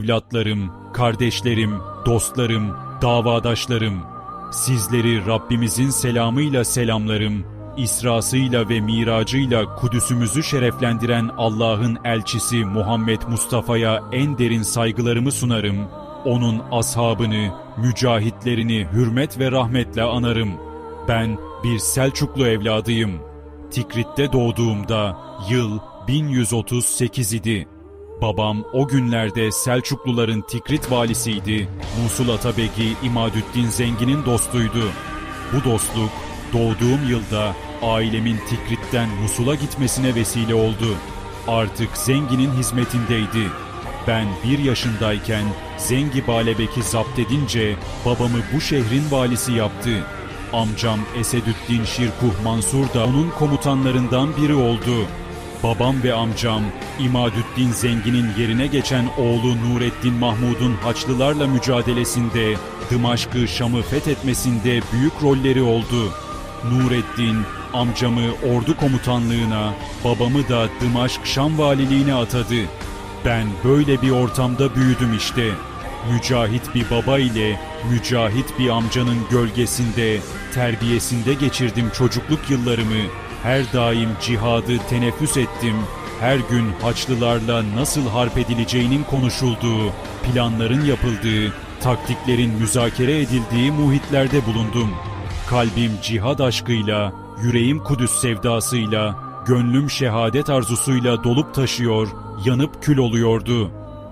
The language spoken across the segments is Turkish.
Evlatlarım, kardeşlerim, dostlarım, davadaşlarım, sizleri Rabbimizin selamıyla selamlarım, İsrasıyla ve miracıyla Kudüs'ümüzü şereflendiren Allah'ın elçisi Muhammed Mustafa'ya en derin saygılarımı sunarım. Onun ashabını, mücahitlerini hürmet ve rahmetle anarım. Ben bir Selçuklu evladıyım. Tikrit'te doğduğumda yıl 1138 idi. Babam o günlerde Selçukluların Tikrit valisiydi. Musul Atabegi İmadüddin Zengin'in dostuydu. Bu dostluk doğduğum yılda ailemin Tikrit'ten Musul'a gitmesine vesile oldu. Artık Zengin'in hizmetindeydi. Ben bir yaşındayken Zengi Balebek'i zapt edince babamı bu şehrin valisi yaptı. Amcam Esedüddin Şirkuh Mansur da onun komutanlarından biri oldu. Babam ve amcam İmadüddin Zengin'in yerine geçen oğlu Nureddin Mahmud'un Haçlılarla mücadelesinde Dımaşk'ı Şam'ı fethetmesinde büyük rolleri oldu. Nureddin amcamı ordu komutanlığına, babamı da Dımaşk Şam valiliğine atadı. Ben böyle bir ortamda büyüdüm işte. Mücahit bir baba ile mücahit bir amcanın gölgesinde, terbiyesinde geçirdim çocukluk yıllarımı. Her daim cihadı teneffüs ettim. Her gün Haçlılarla nasıl harp edileceğinin konuşulduğu, planların yapıldığı, taktiklerin müzakere edildiği muhitlerde bulundum. Kalbim cihad aşkıyla, yüreğim Kudüs sevdasıyla, gönlüm şehadet arzusuyla dolup taşıyor, yanıp kül oluyordu.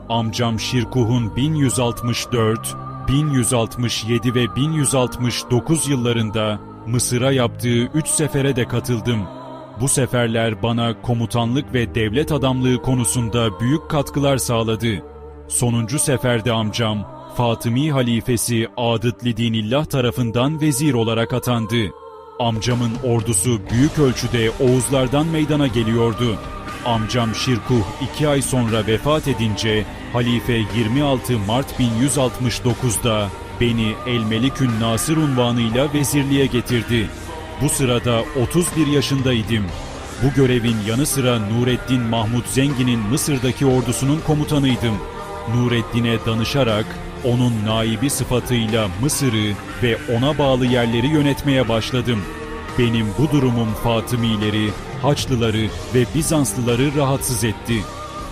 Amcam Şirkuh'un 1164, 1167 ve 1169 yıllarında Mısır'a yaptığı üç sefere de katıldım. Bu seferler bana komutanlık ve devlet adamlığı konusunda büyük katkılar sağladı. Sonuncu seferde amcam Fatımi halifesi Adıtli Dinillah tarafından vezir olarak atandı. Amcamın ordusu büyük ölçüde Oğuzlardan meydana geliyordu. Amcam Şirkuh iki ay sonra vefat edince Halife 26 Mart 1169'da beni El Melikün Nasır unvanıyla vezirliğe getirdi. Bu sırada 31 yaşındaydım. Bu görevin yanı sıra Nureddin Mahmud Zengin'in Mısır'daki ordusunun komutanıydım. Nureddin'e danışarak onun naibi sıfatıyla Mısır'ı ve ona bağlı yerleri yönetmeye başladım. Benim bu durumum Fatımileri, Haçlıları ve Bizanslıları rahatsız etti.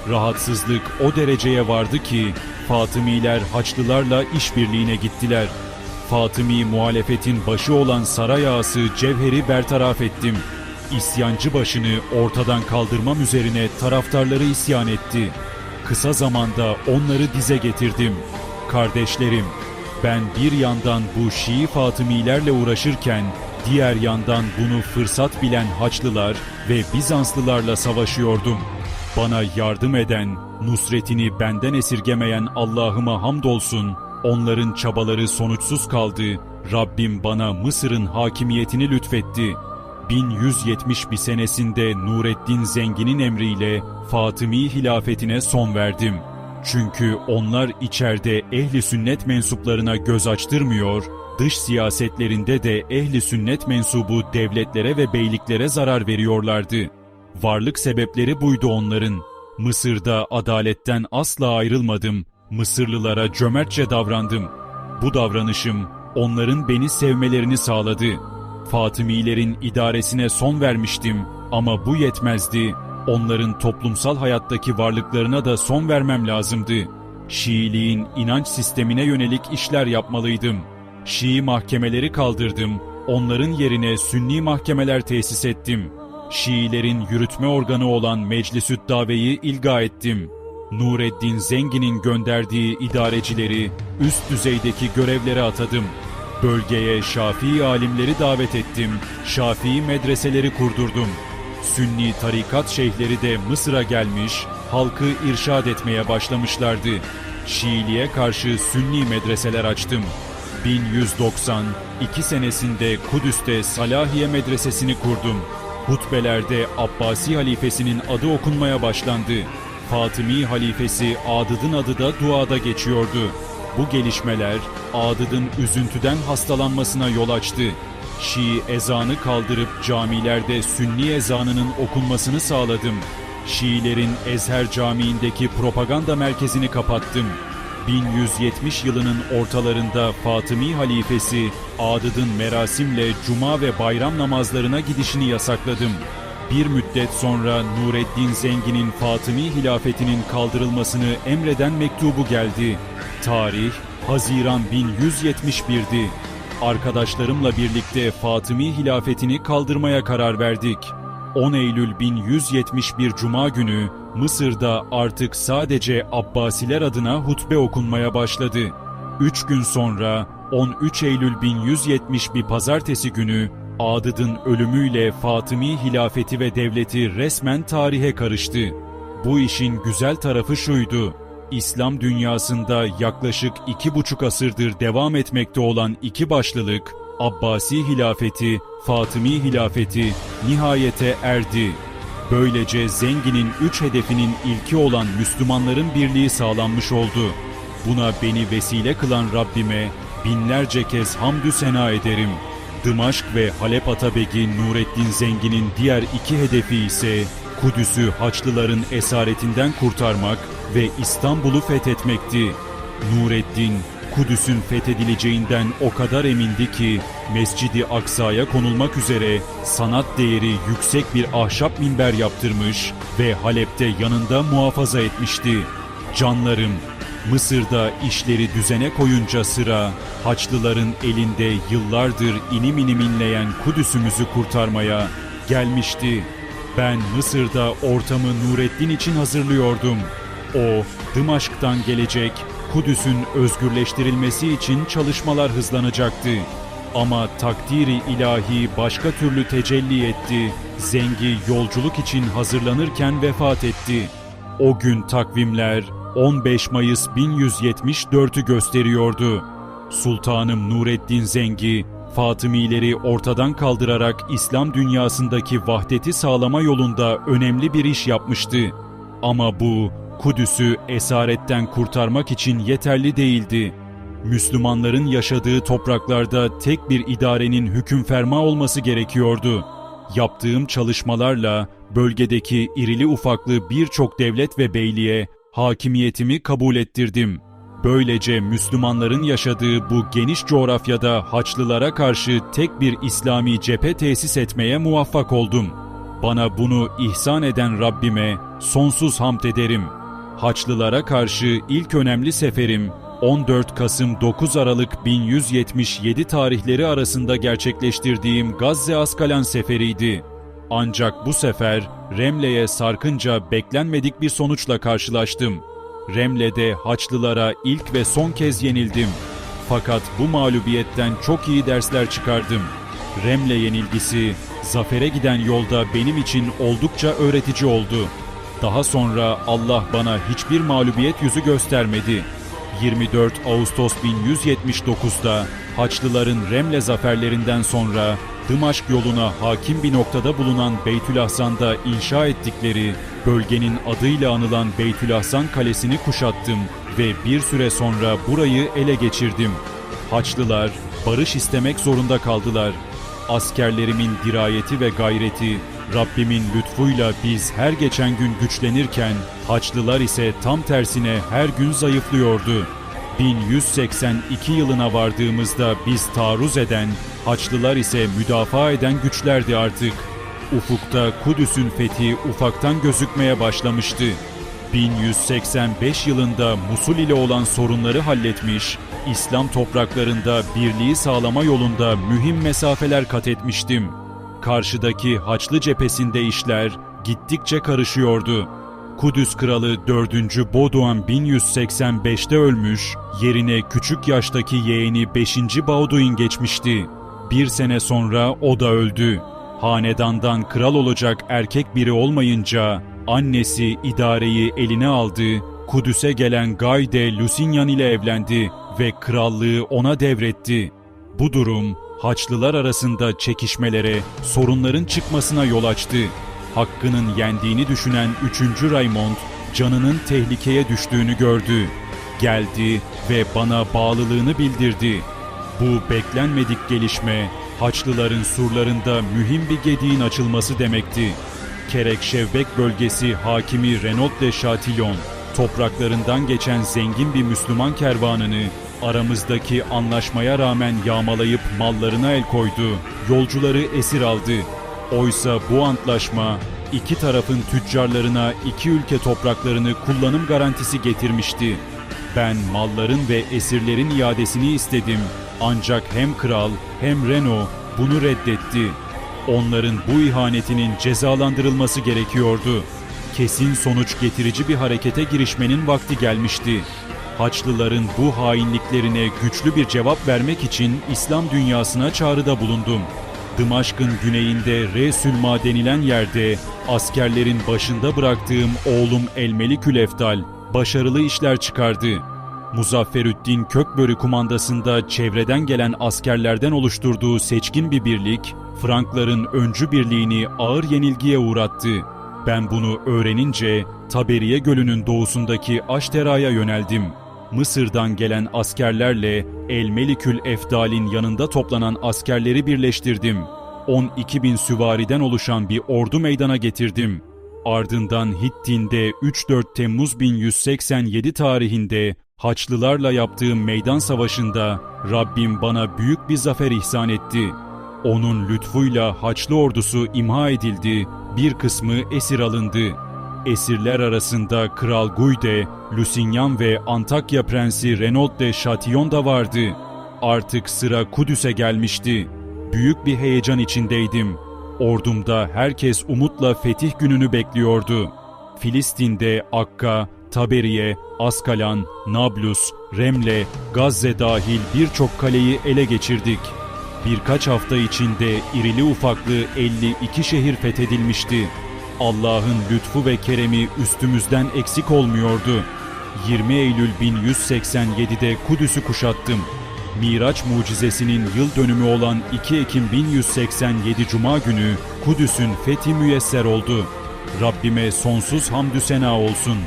Rahatsızlık o dereceye vardı ki Fatımiler Haçlılarla işbirliğine gittiler. Fatımi muhalefetin başı olan saray ağası Cevher'i bertaraf ettim. İsyancı başını ortadan kaldırmam üzerine taraftarları isyan etti. Kısa zamanda onları dize getirdim. Kardeşlerim, ben bir yandan bu Şii Fatımilerle uğraşırken diğer yandan bunu fırsat bilen Haçlılar ve Bizanslılarla savaşıyordum. Bana yardım eden, nusretini benden esirgemeyen Allah'ıma hamdolsun, onların çabaları sonuçsuz kaldı, Rabbim bana Mısır'ın hakimiyetini lütfetti. 1171 senesinde Nureddin Zengin'in emriyle Fatımi hilafetine son verdim. Çünkü onlar içeride ehli sünnet mensuplarına göz açtırmıyor, dış siyasetlerinde de ehli sünnet mensubu devletlere ve beyliklere zarar veriyorlardı. Varlık sebepleri buydu onların. Mısır'da adaletten asla ayrılmadım. Mısırlılara cömertçe davrandım. Bu davranışım onların beni sevmelerini sağladı. Fatımilerin idaresine son vermiştim ama bu yetmezdi. Onların toplumsal hayattaki varlıklarına da son vermem lazımdı. Şiiliğin inanç sistemine yönelik işler yapmalıydım. Şii mahkemeleri kaldırdım. Onların yerine Sünni mahkemeler tesis ettim. Şiilerin yürütme organı olan Meclisü't Dave'yi ilga ettim. Nureddin Zengin'in gönderdiği idarecileri üst düzeydeki görevlere atadım. Bölgeye Şafii alimleri davet ettim. Şafii medreseleri kurdurdum. Sünni tarikat şeyhleri de Mısır'a gelmiş, halkı irşad etmeye başlamışlardı. Şiiliğe karşı Sünni medreseler açtım. 1192 senesinde Kudüs'te Salahiye Medresesini kurdum. Hutbelerde Abbasi halifesinin adı okunmaya başlandı. Fatımi halifesi Adıd'ın adı da duada geçiyordu. Bu gelişmeler Adıd'ın üzüntüden hastalanmasına yol açtı. Şii ezanı kaldırıp camilerde Sünni ezanının okunmasını sağladım. Şiilerin Ezher Camii'ndeki propaganda merkezini kapattım. 1170 yılının ortalarında Fatımi halifesi Adıd'ın merasimle cuma ve bayram namazlarına gidişini yasakladım. Bir müddet sonra Nureddin Zengin'in Fatımi hilafetinin kaldırılmasını emreden mektubu geldi. Tarih Haziran 1171'di. Arkadaşlarımla birlikte Fatımi hilafetini kaldırmaya karar verdik. 10 Eylül 1171 Cuma günü Mısır'da artık sadece Abbasiler adına hutbe okunmaya başladı. 3 gün sonra 13 Eylül 1171 Pazartesi günü Adıd'ın ölümüyle Fatımi hilafeti ve devleti resmen tarihe karıştı. Bu işin güzel tarafı şuydu. İslam dünyasında yaklaşık iki buçuk asırdır devam etmekte olan iki başlılık, Abbasi hilafeti, Fatımi hilafeti nihayete erdi. Böylece zenginin üç hedefinin ilki olan Müslümanların birliği sağlanmış oldu. Buna beni vesile kılan Rabbime binlerce kez hamdü sena ederim. Dımaşk ve Halep Atabegi Nureddin Zengin'in diğer iki hedefi ise Kudüs'ü Haçlıların esaretinden kurtarmak ve İstanbul'u fethetmekti. Nureddin, Kudüs'ün fethedileceğinden o kadar emindi ki Mescidi Aksa'ya konulmak üzere sanat değeri yüksek bir ahşap minber yaptırmış ve Halep'te yanında muhafaza etmişti. Canlarım, Mısır'da işleri düzene koyunca sıra Haçlıların elinde yıllardır inim inim inleyen Kudüs'ümüzü kurtarmaya gelmişti. Ben Mısır'da ortamı Nureddin için hazırlıyordum. O, Dımaşk'tan gelecek, Kudüs'ün özgürleştirilmesi için çalışmalar hızlanacaktı. Ama takdiri ilahi başka türlü tecelli etti. Zengi yolculuk için hazırlanırken vefat etti. O gün takvimler 15 Mayıs 1174'ü gösteriyordu. Sultanım Nureddin Zengi, Fatımileri ortadan kaldırarak İslam dünyasındaki vahdeti sağlama yolunda önemli bir iş yapmıştı. Ama bu Kudüs'ü esaretten kurtarmak için yeterli değildi. Müslümanların yaşadığı topraklarda tek bir idarenin hüküm ferma olması gerekiyordu. Yaptığım çalışmalarla bölgedeki irili ufaklı birçok devlet ve beyliğe hakimiyetimi kabul ettirdim. Böylece Müslümanların yaşadığı bu geniş coğrafyada Haçlılara karşı tek bir İslami cephe tesis etmeye muvaffak oldum. Bana bunu ihsan eden Rabbime sonsuz hamd ederim. Haçlılara karşı ilk önemli seferim 14 Kasım 9 Aralık 1177 tarihleri arasında gerçekleştirdiğim Gazze Askalan seferiydi. Ancak bu sefer Remle'ye sarkınca beklenmedik bir sonuçla karşılaştım. Remle'de Haçlılara ilk ve son kez yenildim. Fakat bu mağlubiyetten çok iyi dersler çıkardım. Remle yenilgisi, zafere giden yolda benim için oldukça öğretici oldu. Daha sonra Allah bana hiçbir mağlubiyet yüzü göstermedi. 24 Ağustos 1179'da Haçlıların Remle zaferlerinden sonra Dımaşk yoluna hakim bir noktada bulunan Beytülahzan'da inşa ettikleri bölgenin adıyla anılan Beytülahzan Kalesi'ni kuşattım ve bir süre sonra burayı ele geçirdim. Haçlılar barış istemek zorunda kaldılar. Askerlerimin dirayeti ve gayreti, Rabbimin lütfuyla biz her geçen gün güçlenirken, Haçlılar ise tam tersine her gün zayıflıyordu. 1182 yılına vardığımızda biz taarruz eden, Haçlılar ise müdafaa eden güçlerdi artık. Ufukta Kudüs'ün fethi ufaktan gözükmeye başlamıştı. 1185 yılında Musul ile olan sorunları halletmiş, İslam topraklarında birliği sağlama yolunda mühim mesafeler kat etmiştim. Karşıdaki Haçlı cephesinde işler gittikçe karışıyordu. Kudüs kralı 4. Boduan 1185'te ölmüş, yerine küçük yaştaki yeğeni 5. Bauduin geçmişti. Bir sene sonra o da öldü. Hanedandan kral olacak erkek biri olmayınca annesi idareyi eline aldı, Kudüs'e gelen Guy de Lusignan ile evlendi ve krallığı ona devretti. Bu durum Haçlılar arasında çekişmelere, sorunların çıkmasına yol açtı. Hakkının yendiğini düşünen 3. Raymond, canının tehlikeye düştüğünü gördü. Geldi ve bana bağlılığını bildirdi. Bu beklenmedik gelişme, Haçlıların surlarında mühim bir gediğin açılması demekti. Kerek Şevbek bölgesi hakimi Renaud de Chatillon, topraklarından geçen zengin bir Müslüman kervanını aramızdaki anlaşmaya rağmen yağmalayıp mallarına el koydu, yolcuları esir aldı. Oysa bu antlaşma iki tarafın tüccarlarına iki ülke topraklarını kullanım garantisi getirmişti. Ben malların ve esirlerin iadesini istedim. Ancak hem kral hem Renault bunu reddetti. Onların bu ihanetinin cezalandırılması gerekiyordu. Kesin sonuç getirici bir harekete girişmenin vakti gelmişti. Haçlıların bu hainliklerine güçlü bir cevap vermek için İslam dünyasına çağrıda bulundum. Dımaşk'ın güneyinde Resülma denilen yerde askerlerin başında bıraktığım oğlum Elmelikül Eftal başarılı işler çıkardı. Muzafferüddin Kökbörü kumandasında çevreden gelen askerlerden oluşturduğu seçkin bir birlik, Frankların öncü birliğini ağır yenilgiye uğrattı. Ben bunu öğrenince Taberiye Gölü'nün doğusundaki Aştera'ya yöneldim. Mısır'dan gelen askerlerle El Melikül Efdal'in yanında toplanan askerleri birleştirdim. 12 bin süvariden oluşan bir ordu meydana getirdim. Ardından Hittin'de 3-4 Temmuz 1187 tarihinde Haçlılarla yaptığım meydan savaşında Rabbim bana büyük bir zafer ihsan etti. Onun lütfuyla Haçlı ordusu imha edildi, bir kısmı esir alındı. Esirler arasında Kral Guyde, Lusignan ve Antakya Prensi Renaud de Chatillon da vardı. Artık sıra Kudüs'e gelmişti. Büyük bir heyecan içindeydim. Ordumda herkes umutla fetih gününü bekliyordu. Filistin'de Akka, Taberiye, Askalan, Nablus, Remle, Gazze dahil birçok kaleyi ele geçirdik. Birkaç hafta içinde irili ufaklı 52 şehir fethedilmişti. Allah'ın lütfu ve keremi üstümüzden eksik olmuyordu. 20 Eylül 1187'de Kudüs'ü kuşattım. Miraç mucizesinin yıl dönümü olan 2 Ekim 1187 Cuma günü Kudüs'ün fethi müyesser oldu. Rabbime sonsuz hamdü sena olsun.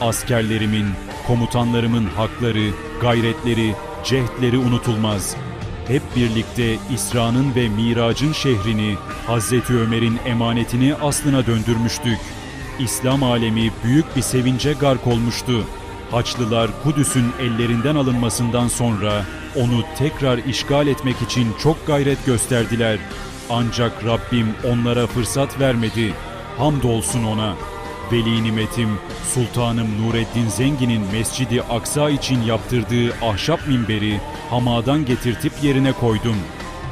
Askerlerimin, komutanlarımın hakları, gayretleri, cehdleri unutulmaz. Hep birlikte İsra'nın ve Mirac'ın şehrini, Hazreti Ömer'in emanetini aslına döndürmüştük. İslam alemi büyük bir sevince gark olmuştu. Haçlılar Kudüs'ün ellerinden alınmasından sonra onu tekrar işgal etmek için çok gayret gösterdiler. Ancak Rabbim onlara fırsat vermedi. Hamdolsun ona. Veli nimetim Sultanım Nureddin Zengin'in Mescidi Aksa için yaptırdığı ahşap minberi hamadan getirtip yerine koydum.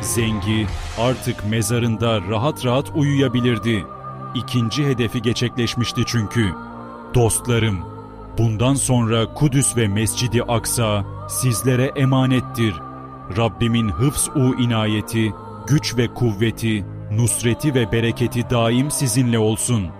Zengi artık mezarında rahat rahat uyuyabilirdi. İkinci hedefi gerçekleşmişti çünkü. Dostlarım, bundan sonra Kudüs ve Mescidi Aksa sizlere emanettir. Rabbimin hıfz-u inayeti, güç ve kuvveti, nusreti ve bereketi daim sizinle olsun.''